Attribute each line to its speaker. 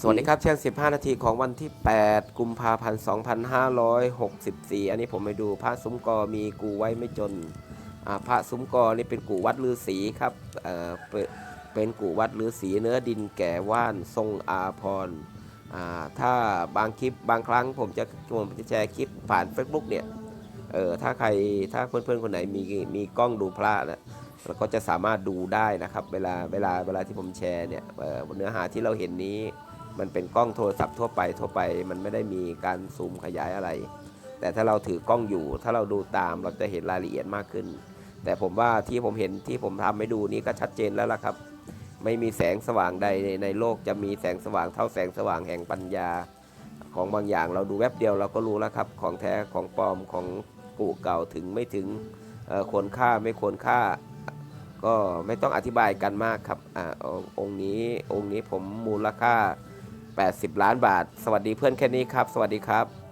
Speaker 1: สวัสดีครับเที่ยง15 นาทีของวันที่ 8 กุมภาพันธ์ 2564 อันนี้ผมไปดูพระซุ้มกอมีกูไว้ไม่จน พระซุ้มกอนี่เป็นกูวัดลือศีครับเเป็นเป็นกูวัดลือศีเนื้อดินแก่ว่านทรงอาพรอ่ถ้าบางคลิปบางครั้งผมจะผมจะแชร์คลิปผ่าน Facebook เนี่ย เออถ้าใครถ้าเพื่อนๆ คนไหนมีมีกล้องดูพระนะเราก็จะสามารถดูได้นะครับ เวลาเวลาเวลาที่ผมแชร์เนี่ยเเนื้อหาที่เราเห็นนี้ มันเป็นกล้องโทรศัพท์ทั่วไปทั่วไป มันไม่ได้มีการซูมขยายอะไร แต่ถ้าเราถือกล้องอยู่ ถ้าเราดูตามเราจะเห็นรายละเอียดมากขึ้น แต่ผมว่าที่ผมเห็นที่ผมทำให้ดูนี่ก็ชัดเจนแล้วล่ะครับ ไม่มีแสงสว่างใดในโลกจะมีแสงสว่างเท่าแสงสว่างแห่งปัญญา ของบางอย่างเราดูแวบเดียวเราก็รู้แล้วครับของแท้ของปลอมของกูเก่าถึงไม่ถึงควรค่าไม่ควรค่าก็ไม่ต้องอธิบายกันมากครับอ่าองค์นี้องค์นี้ผมมูลค่า 80 ล้านบาท สวัสดีเพื่อนแค่นี้ครับ สวัสดีครับ